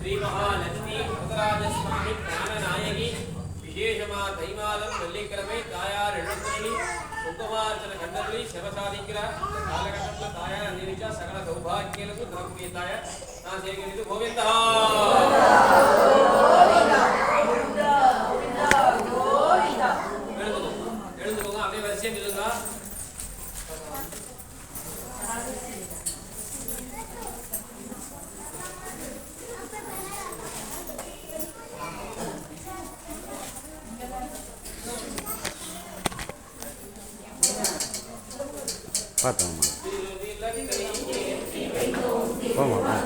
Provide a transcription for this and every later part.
శ్రీ మహాలక్ష్మి వరదరాజస్వామి జ్ఞాననాయకి విశేషమా దైవాలం నల్లికరమై తాయారు ఎళ్ళొందరి కుంకుమార్చన గండలి శివసాధిగ్ర కాలగట్టంలో తాయారు అందించ సకల సౌభాగ్యాలకు నాకు మీ తాయ నా సేకరించు Govinda Vamos lá.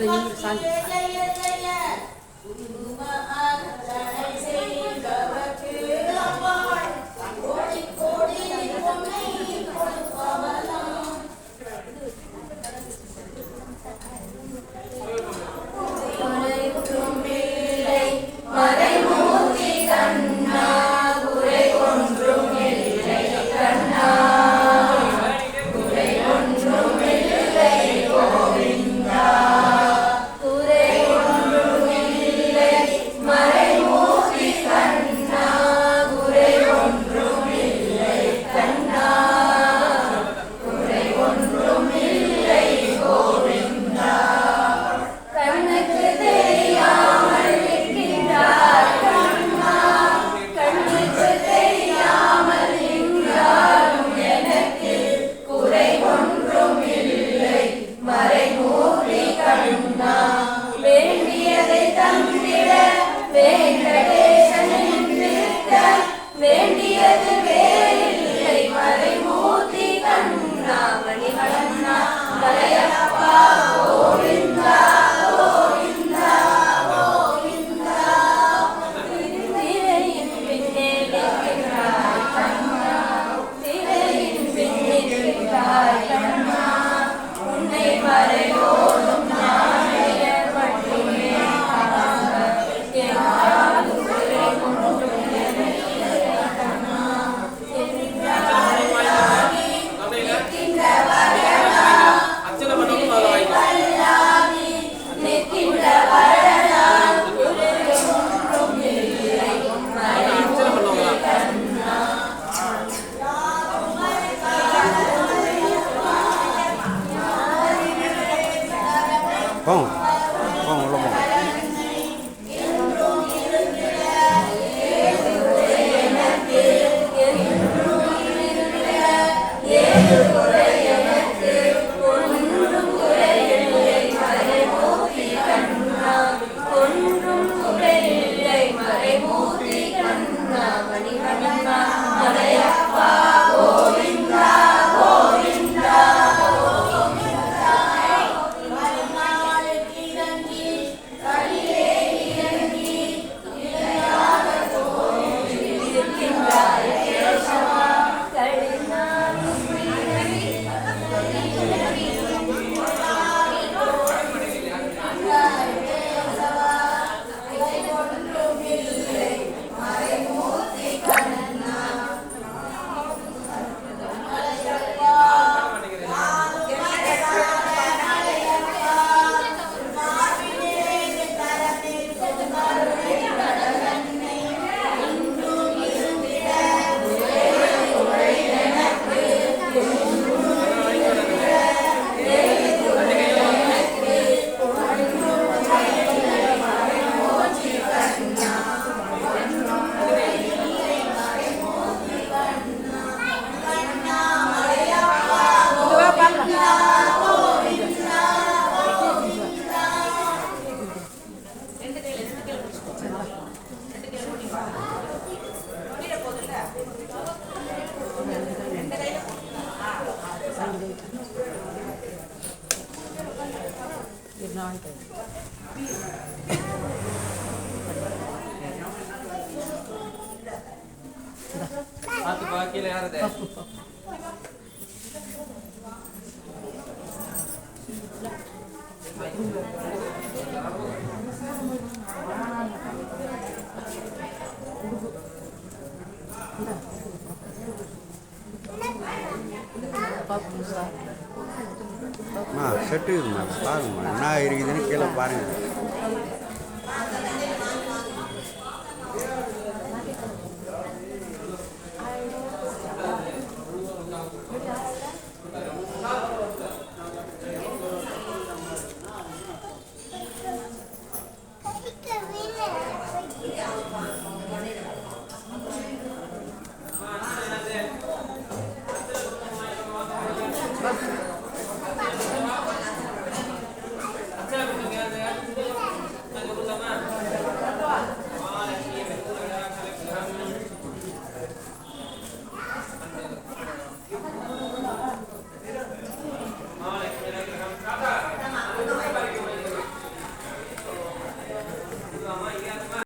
Song 忘。set இருக்குமா பாருங்கம்மா. என்ன இருக்குதுன்னு கீழே பாருங்க.